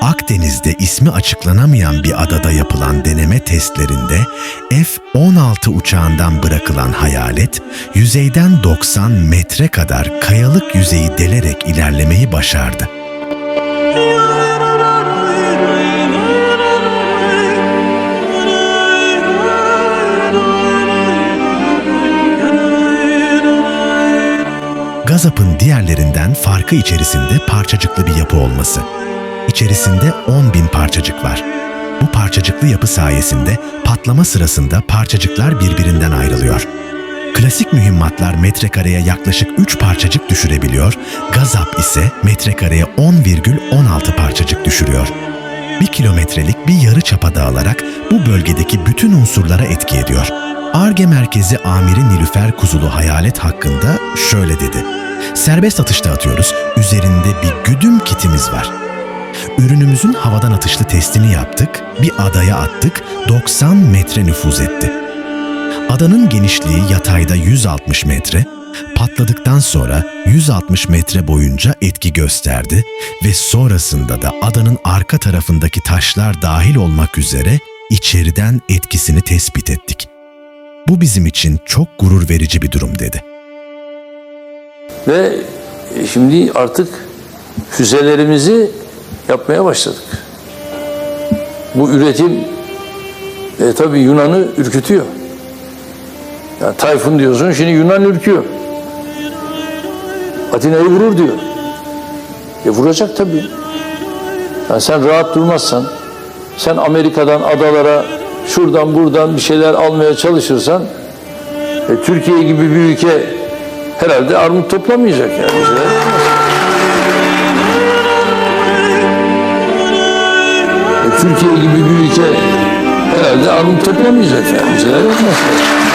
Akdeniz'de ismi açıklanamayan bir adada yapılan deneme testlerinde F-16 uçağından bırakılan hayalet, yüzeyden 90 metre kadar kayalık yüzeyi delerek ilerlemeyi başardı. Gazap'ın diğerlerinden farkı içerisinde parçacıklı bir yapı olması. İçerisinde 10 bin parçacık var. Bu parçacıklı yapı sayesinde patlama sırasında parçacıklar birbirinden ayrılıyor. Klasik mühimmatlar metrekareye yaklaşık 3 parçacık düşürebiliyor, Gazap ise metrekareye 10,16 parçacık düşürüyor. Bir kilometrelik bir yarı çapada alarak bu bölgedeki bütün unsurlara etki ediyor. ARGE Merkezi Amiri Nilüfer Kuzulu Hayalet hakkında şöyle dedi. Serbest atışta atıyoruz, üzerinde bir güdüm kitimiz var. Ürünümüzün havadan atışlı testini yaptık, bir adaya attık, 90 metre nüfuz etti. Adanın genişliği yatayda 160 metre, patladıktan sonra 160 metre boyunca etki gösterdi ve sonrasında da adanın arka tarafındaki taşlar dahil olmak üzere içeriden etkisini tespit ettik. Bu bizim için çok gurur verici bir durum dedi. Ve şimdi artık füzelerimizi yapmaya başladık. Bu üretim e, tabii Yunan'ı ürkütüyor. Yani Tayfun diyorsun şimdi Yunan ürküyor. Atina'yı vurur diyor. E vuracak tabii. Yani sen rahat durmazsan, sen Amerika'dan adalara şuradan buradan bir şeyler almaya çalışırsan e, Türkiye gibi bir ülke herhalde armut toplamayacak yani. Türkiye gibi bir ülke herhalde armut toplamayacak yani. Şeyler yapmaz.